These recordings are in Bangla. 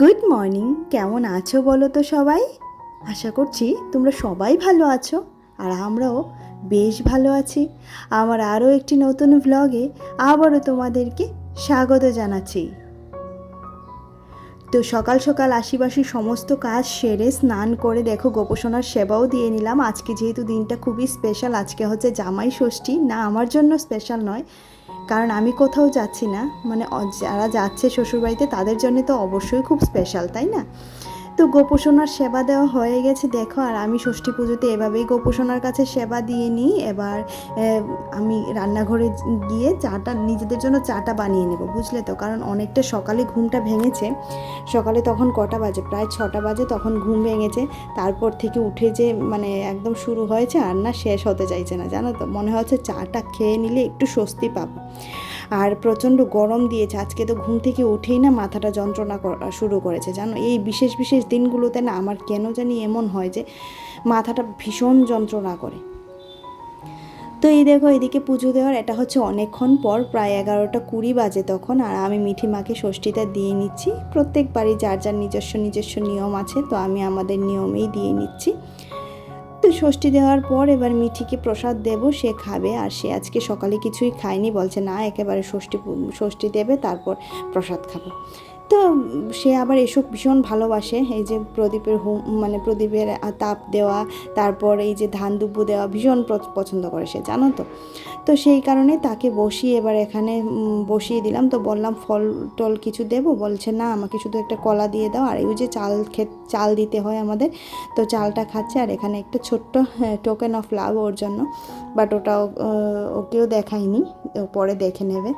গুড মর্নিং কেমন আছো বলো তো সবাই? আশা করছি তোমরা সবাই ভালো আছো আর আমরাও বেশ ভালো আছি। আমার আরও একটি নতুন ভ্লগে আবারও তোমাদেরকে স্বাগত জানাচ্ছি। তো সকাল সকাল আশিবাসী সমস্ত কাজ সেরে স্নান করে দেখো গোপোষণার সেবাও দিয়ে নিলাম। আজকে যেহেতু দিনটা খুবই স্পেশাল আজকে হচ্ছে জামাই ষষ্ঠী। না, আমার জন্য স্পেশাল নয়। কারণ আমি কোথাও যাচ্ছি না। মানে যারা যাচ্ছে শ্বশুরবাড়িতে তাদের জন্য তো অবশ্যই খুব স্পেশাল তাই না? তো গোপোষণার সেবা দেওয়া হয়ে গেছে, দেখো, আর আমি ষষ্ঠী পুজোতে এভাবেই গোপোষণার কাছে সেবা দিয়ে নিই। এবার আমি রান্নাঘরে গিয়ে চাটা, নিজেদের জন্য চাটা বানিয়ে নেব, বুঝলে তো? কারণ অনেকটা সকালে ঘুমটা ভেঙেছে। সকালে তখন কটা বাজে? প্রায় ছটা বাজে তখন ঘুম ভেঙেছে। তারপর থেকে উঠে যে মানে একদম শুরু হয়েছে, আর না শেষ হতে চাইছে না, জানো তো? মনে হচ্ছে চাটা খেয়ে নিলে একটু স্বস্তি পাবো। আর প্রচণ্ড গরম দিয়েছে। আজকে তো ঘুম থেকে উঠেই না মাথাটা যন্ত্রণা শুরু করেছে। জানো, এই বিশেষ বিশেষ দিনগুলোতে না আমার কেন জানি এমন হয় যে, মাথাটা ভীষণ যন্ত্রণা করে। তো এই দেখো, এদিকে পুজো দেওয়ার এটা হচ্ছে অনেকক্ষণ পর, প্রায় এগারোটা কুড়ি বাজে তখন, আর আমি মিঠি মাকে ষষ্ঠীটা দিয়ে নিচ্ছি। প্রত্যেক বাড়ি যার যার নিজস্ব নিজস্ব নিয়ম আছে, তো আমি আমাদের নিয়মেই দিয়ে নিচ্ছি। ষষ্ঠী দেওয়ার পর এবার মিঠিকে প্রসাদ দেব, সে খাবে। আর সে আজকে সকালে কিছুই খায়নি, বলছে, না, একেবারে ষষ্ঠী ষষ্ঠী দেবে, তারপর প্রসাদ খাব। তো সে আবার এসব ভীষণ ভালোবাসে। এই যে প্রদীপের হোম মানে প্রদীপের তাপ দেওয়া, তারপর এই যে ধান দুব্বু দেওয়া ভীষণ পছন্দ করে সে, জানো তো? তো সেই কারণে তাকে বসিয়ে এবার এখানে বসিয়ে দিলাম। তো বললাম, ফল টল কিছু দেবো? বলছে, না, আমাকে শুধু একটা কলা দিয়ে দাও। আর এই যে চাল খেত চাল দিতে হয় আমাদের। তো চালটা খাচ্ছে, আর এখানে একটা ছোট্ট টোকেন অফ লাভ ওর জন্য। বাট ওটা ওকেও দেখায়নি। পরে দেখে নেবে।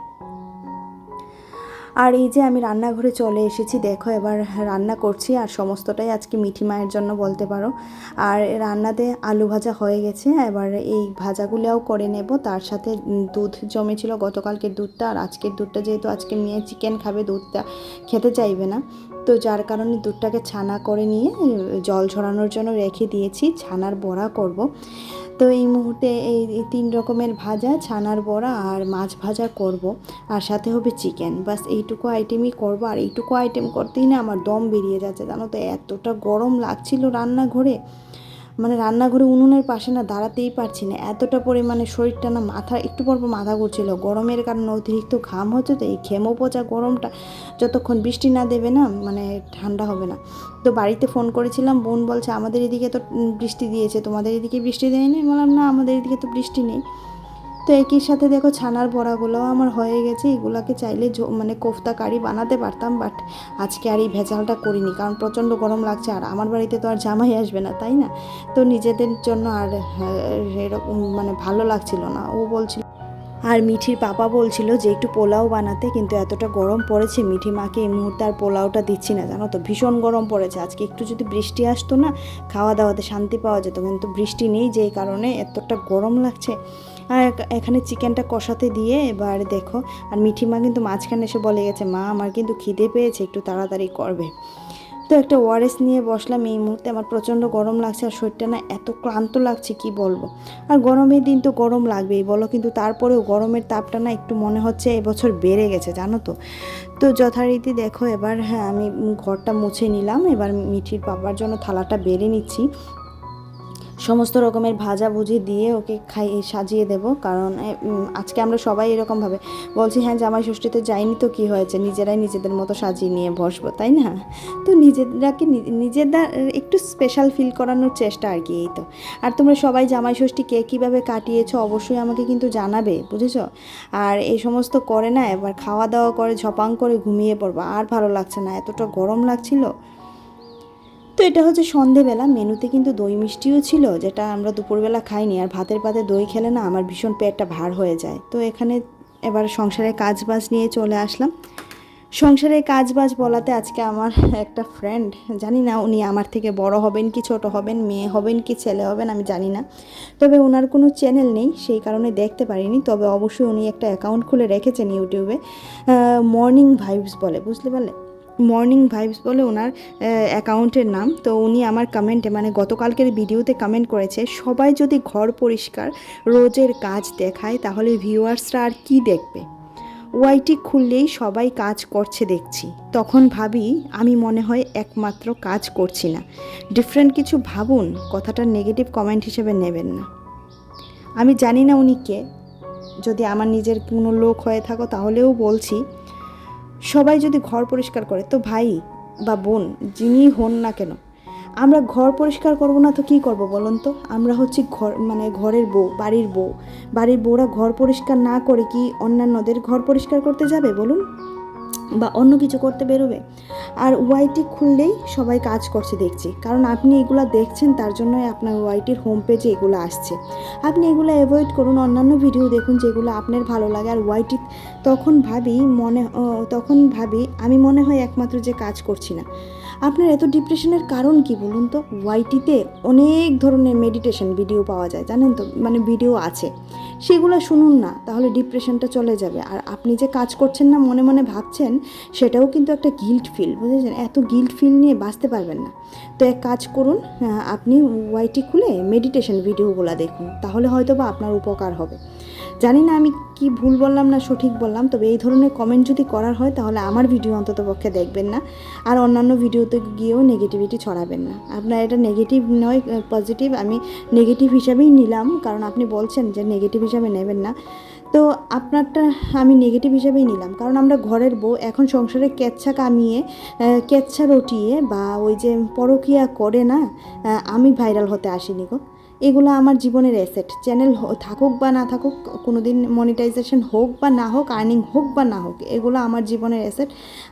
আর এই যে আমি রান্নাঘরে চলে এসেছি, দেখো এবার রান্না করছি আর সমস্তটাই আজকে মিঠি মায়ের জন্য বলতে পারো। আর রান্নাতে আলু ভাজা হয়ে গেছে, এবার এই ভাজাগুলোও করে নেব। তার সাথে দুধ জমেছিল গতকালকের দুধটা, আর আজকের দুধটা যেহেতু আজকে মেয়ে চিকেন খাবে, দুধটা খেতে চাইবে না। তো যার কারণে দুধটাকে ছানা করে নিয়ে জল ঝরানোর জন্য রেখে দিয়েছি, ছানার বড়া করব। তো এই মুহূর্তে এই তিন রকমের ভাজা, ছানার বড়া আর মাছ ভাজা করব। আর সাথে হবে চিকেন বাস এইটুকু আইটেমই করব। আর এইটুকু আইটেম করতেই না আমার দম বেরিয়ে যাচ্ছে। জানো তো, এতটা গরম লাগছিল রান্নাঘরে। মানে রান্নাঘরে উনুনের পাশে না দাঁড়াতেই পারছি না। এতটা পরিমাণে শরীরটা না মাথা, একটু পর মাথা ঘুরছিল। গরমের কারণে অতিরিক্ত ঘাম হচ্ছে তো এই ঘেমো পচা গরমটা যতক্ষণ বৃষ্টি না দেবে না মানে ঠান্ডা হবে না। তো বাড়িতে ফোন করেছিলাম, বোন বলছে, আমাদের এদিকে তো বৃষ্টি দিয়েছে, তোমাদের এদিকে বৃষ্টি দেয়নি? বললাম, না, আমাদের এদিকে তো বৃষ্টি নেই। তো একই সাথে দেখো ছানার বড়াগুলোও আমার হয়ে গেছে। এগুলাকে চাইলে মানে কোফতা কারি বানাতে পারতাম বাট আজকে আর এই ভেজালটা করিনি কারণ প্রচণ্ড গরম লাগছে। আর আমার বাড়িতে তো আর জামাই আসবে না তাই না? তো নিজেদের জন্য আর হ্যাঁ, এরকম মানে ভালো লাগছিল না। ও বলছিল আর মিঠির পাপা বলছিল যে একটু পোলাও বানাতে কিন্তু এতটা গরম পড়েছে মিঠি মাকে এই মুহূর্তে আর পোলাওটা দিচ্ছি না জানো তো? ভীষণ গরম পড়েছে। আজকে একটু যদি বৃষ্টি আসতো না খাওয়া দাওয়াতে শান্তি পাওয়া যেত কিন্তু বৃষ্টি নেই যেই কারণে এতটা গরম লাগছে। আর এখ- এখানে চিকেনটা কষাতে দিয়ে এবার দেখো, আর মিঠি মা কিন্তু মাঝখানে এসে বলে গেছে, মা, আমার কিন্তু খিদে পেয়েছে, একটু তাড়াতাড়ি করবে। তো একটা ওয়ারেস নিয়ে বসলাম, এই মুহূর্তে আমার প্রচণ্ড গরম লাগছে, আর শরীরটা না এত ক্লান্ত লাগছে, কি বলব? আর গরমের দিন তো গরম লাগবেই, বলো, কিন্তু তারপরেও গরমের তাপটা না একটু মনে হচ্ছে এবছর বেড়ে গেছে, জানো তো? তো যথারীতি দেখো, এবার হ্যাঁ আমি ঘরটা মুছে নিলাম, এবার মিঠির পাপার জন্য থালাটা বেড়ে নিচ্ছি। সমস্ত রকমের ভাজা ভুজি দিয়ে ওকে খাই, সাজিয়ে দেব। কারণ আজকে আমরা সবাই এরকমভাবে বলছি হ্যাঁ জামাই ষষ্ঠীতে যাইনি তো কি হয়েছে? নিজেরাই নিজেদের মতো সাজিয়ে নিয়ে বসবো। তাই না? তো নিজেরাকে নিজেরা একটু স্পেশাল ফিল করানোর চেষ্টা আর কি এই তো। আর তোমরা সবাই জামাই ষষ্ঠী কে কীভাবে কাটিয়েছো অবশ্যই আমাকে কিন্তু জানাবে, বুঝেছ? আর এই সমস্ত করে না, এবার খাওয়া দাওয়া করে, ঝপাং করে ঘুমিয়ে পড়ব। আর ভালো লাগছে না, এতটা গরম লাগছিল। তো এটা হচ্ছে সন্ধেবেলা, মেনুতে কিন্তু দই মিষ্টিও ছিল, যেটা আমরা দুপুরবেলা খাইনি, আর ভাতের পাতে দই খেলে না আমার ভীষণ পেটটা ভার হয়ে যায়। তো এখানে এবার সংসারের কাজ বাজ নিয়ে চলে আসলাম। সংসারের কাজ বাজ বলাতে আজকে আমার একটা ফ্রেন্ড জানি না উনি আমার থেকে বড় হবেন কি ছোট হবেন, মেয়ে হবেন কি ছেলে হবেন, আমি জানি না। তবে ওনার কোনো চ্যানেল নেই, সেই কারণে দেখতে পারিনি, তবে অবশ্যই উনি একটা অ্যাকাউন্ট খুলে রেখেছেন ইউটিউবে মর্নিং ভাইবস বলে, বুঝতে পারলে? মর্নিং ভাইবস বলে ওনার অ্যাকাউন্টের নাম। তো উনি আমার কমেন্টে মানে গতকালকের ভিডিওতে কমেন্ট করেছে, সবাই যদি ঘর পরিষ্কার, রোজের কাজ দেখায়, তাহলে ভিউয়ার্সরা আর কি দেখবে? ওয়াইটি খুললেই সবাই কাজ করছে দেখছি। তখন ভাবি, আমি মনে হয় একমাত্র কাজ করছি না। ডিফারেন্ট কিছু ভাবুন, কথাটা নেগেটিভ কমেন্ট হিসেবে নেবেন না। আমি জানি না উনি কে। যদি আমার নিজের কোনো লোক হয়ে থাকো, তাহলেও বলছি সবাই যদি ঘর পরিষ্কার করে, তো ভাই বা বোন যিনি হন না কেন, আমরা ঘর পরিষ্কার করব না তো কী করব বলুন তো? আমরা হচ্ছে ঘর মানে ঘরের বউ, বাড়ির বউ। বাড়ির বউরা ঘর পরিষ্কার না করে কি অন্যান্যদের ঘর পরিষ্কার করতে যাবে বলুন? বা অন্য কিছু করতে বেরোবে? আর ওয়াইটি খুললেই সবাই কাজ করছে দেখছি। কারণ আপনি এগুলো দেখছেন, তার জন্যই আপনার ওয়াইটির হোম পেজে এগুলো আসছে। আপনি এগুলো অ্যাভয়েড করুন, অন্যান্য ভিডিও দেখুন যেগুলো আপনার ভালো লাগে। আর ওয়াইটি তখন ভাবি মনে তখন ভাবি, আমি মনে হয় একমাত্র যে কাজ করছি না। আপনার এত ডিপ্রেশনের কারণ কি বলুন তো? ওয়াইটিতে অনেক ধরনের মেডিটেশন ভিডিও পাওয়া যায়, জানেন তো? মানে ভিডিও আছে। সেগুলো শুনুন না, তাহলে ডিপ্রেশনটা চলে যাবে। আর আপনি যে কাজ করছেন না, মনে মনে ভাবছেন, সেটাও কিন্তু একটা গিল্ট ফিল বুঝেছেন? এত গিল্ট ফিল নিয়ে বাঁচতে পারবেন না। তো এক কাজ করুন আপনি ওয়াইটি খুলে মেডিটেশন ভিডিওগুলো দেখুন, তাহলে হয়তো বা আপনার উপকার হবে। জানি না আমি কি ভুল বললাম না সঠিক বললাম, তবে এই ধরনের কমেন্ট যদি করার হয়, তাহলে আমার ভিডিও অন্তত পক্ষে দেখবেন না। আর অন্যান্য ভিডিওতে গিয়েও নেগেটিভিটি ছড়াবেন না। আপনার এটা নেগেটিভ নয় পজিটিভ আমি নেগেটিভ হিসাবেই নিলাম, কারণ আপনি বলছেন যে নেগেটিভ হিসাবে নেবেন না। তো আপনারটা আমি নেগেটিভ হিসাবেই নিলাম, কারণ আমরা ঘরের বউ, এখন সংসারে কেচ্ছা কামিয়ে কেচ্ছা রটিয়ে বা ওই যে পরকিয়া করে না আমি ভাইরাল হতে আসিনি গো। এগুলো আমার জীবনের অ্যাসেট চ্যানেল থাকুক বা না থাকুক কোনো দিন মনিটাইজেশন হোক বা না হোক আর্নিং হোক বা না হোক, এগুলো আমার জীবনের অ্যাসেট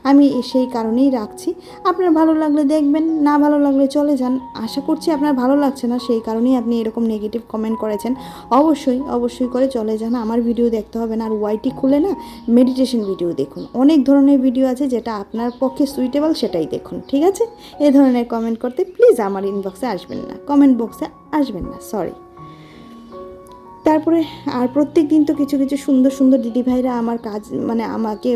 আমি সেই কারণেই রাখছি। আপনার ভালো লাগলে দেখবেন, না ভালো লাগলে চলে যান। আশা করছি আপনার ভালো লাগছে না, সেই কারণেই আপনি এরকম নেগেটিভ কমেন্ট করেছেন। অবশ্যই অবশ্যই করে চলে যান। আমার ভিডিও দেখতে হবে না, আর ওয়াইটি খুলে না মেডিটেশন ভিডিও দেখুন। অনেক ধরনের ভিডিও আছে যেটা আপনার পক্ষে সুইটেবল সেটাই দেখুন, ঠিক আছে? এ ধরনের কমেন্ট করতে প্লিজ আমার ইনবক্সে আসবেন না। কমেন্ট বক্সে আসবেন না সরি তারপরে আর প্রত্যেক দিন তো কিছু কিছু সুন্দর সুন্দর দিদিভাইরা আমার কাজ মানে আমাকে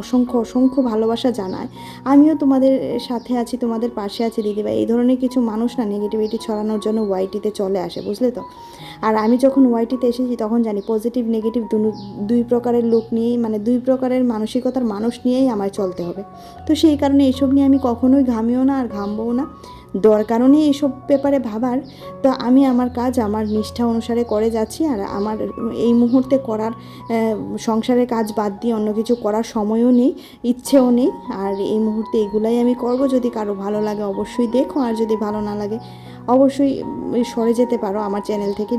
অসংখ্য অসংখ্য ভালোবাসা জানায়। আমিও তোমাদের সাথে আছি, তোমাদের পাশে আছি দিদিভাই এই ধরনের কিছু মানুষ না নেগেটিভিটি ছড়ানোর জন্য ওয়াইটিতে চলে আসে, বুঝলে তো? আর আমি যখন ওয়াইটিতে এসেছি তখন জানি পজিটিভ নেগেটিভ দুই প্রকারের লোক নিয়েই মানে দুই প্রকারের মানসিকতার মানুষ নিয়েই আমায় চলতে হবে। তো সেই কারণে এসব নিয়ে আমি কখনোই ঘামিও না আর ঘামবও না। দরকারও নেই এসব ব্যাপারে ভাবার, তো আমি আমার কাজ আমার নিষ্ঠা অনুসারে করে যাচ্ছি আর আমার এই মুহূর্তে করার সংসারের কাজ বাদ দিয়ে অন্য কিছু করার সময়ও নেই, ইচ্ছেও নেই, আর এই মুহূর্তে এগুলাই আমি করব। যদি কারও ভালো লাগে অবশ্যই দেখো, আর যদি ভালো না লাগে অবশ্যই সরে যেতে পারো, আমার চ্যানেল থেকে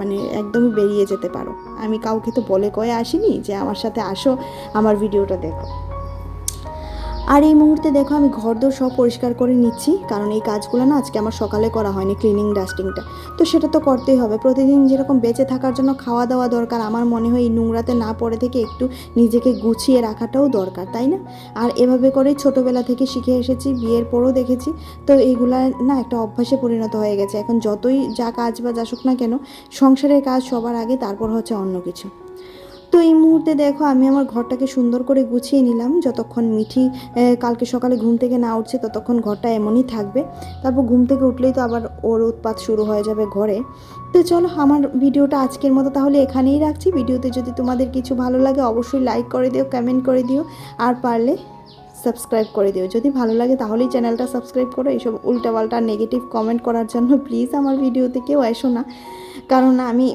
মানে একদমই বেরিয়ে যেতে পারো। আমি কাউকে তো বলে কয়ে আসিনি যে আমার সাথে আসো, আমার ভিডিওটা দেখো। আর এই মুহূর্তে দেখো আমি ঘরদোর সব পরিষ্কার করে নিচ্ছি, কারণ এই কাজগুলো না আজকে আমার সকালে করা হয়নি ক্লিনিং ডাস্টিংটা তো সেটা তো করতেই হবে। প্রতিদিন যেরকম বেঁচে থাকার জন্য খাওয়া দাওয়া দরকার, আমার মনে হয় এই নোংরাতে না পড়ে থেকে একটু নিজেকে গুছিয়ে রাখাটাও দরকার, তাই না? আর এভাবে করেই ছোটোবেলা থেকে শিখে এসেছি, বিয়ের পরও দেখেছি। তো এইগুলা না একটা অভ্যাসে পরিণত হয়ে গেছে। এখন যতই যা কাজ বা আসুক না কেন, সংসারের কাজ সবার আগে, তারপর হচ্ছে অন্য কিছু। তো এই মুহূর্তে দেখো, আমি আমার ঘরটাকে সুন্দর করে গুছিয়ে নিলাম। যতক্ষণ মিঠি কালকে সকালে ঘুম থেকে না উঠছে, ততক্ষণ ঘরটা এমনই থাকবে। তারপর ঘুম থেকে উঠলেই তো আবার ওর উৎপাত শুরু হয়ে যাবে ঘরে। তো চলো, আমার ভিডিওটা আজকের মতো তাহলে এখানেই রাখছি। ভিডিওতে যদি তোমাদের কিছু ভালো লাগে, অবশ্যই লাইক করে দিও কমেন্ট করে দিও। আর পারলে সাবস্ক্রাইব করে দিও। যদি ভালো লাগে, তাহলেই চ্যানেলটা সাবস্ক্রাইব করো। এইসব উল্টাপাল্টা নেগেটিভ কমেন্ট করার জন্য প্লিজ আমার ভিডিওতে কেউ এসো না। কারণ আমি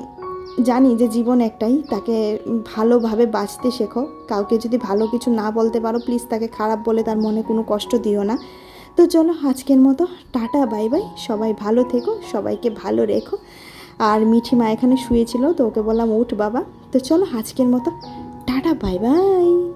জানি যে জীবন একটাই, তাকে ভালোভাবে বাঁচতে শেখো। কাউকে যদি ভালো কিছু না বলতে পারো প্লিজ তাকে খারাপ বলে তার মনে কোনো কষ্ট দিও না। তো চলো আজকের মতো, টাটা বাই বাই সবাই ভালো থেকো, সবাইকে ভালো রেখো। আর মিঠি মা এখানে শুয়েছিল, তো ওকে বললাম, উঠ বাবা। তো চলো আজকের মতো, টাটা বাই বাই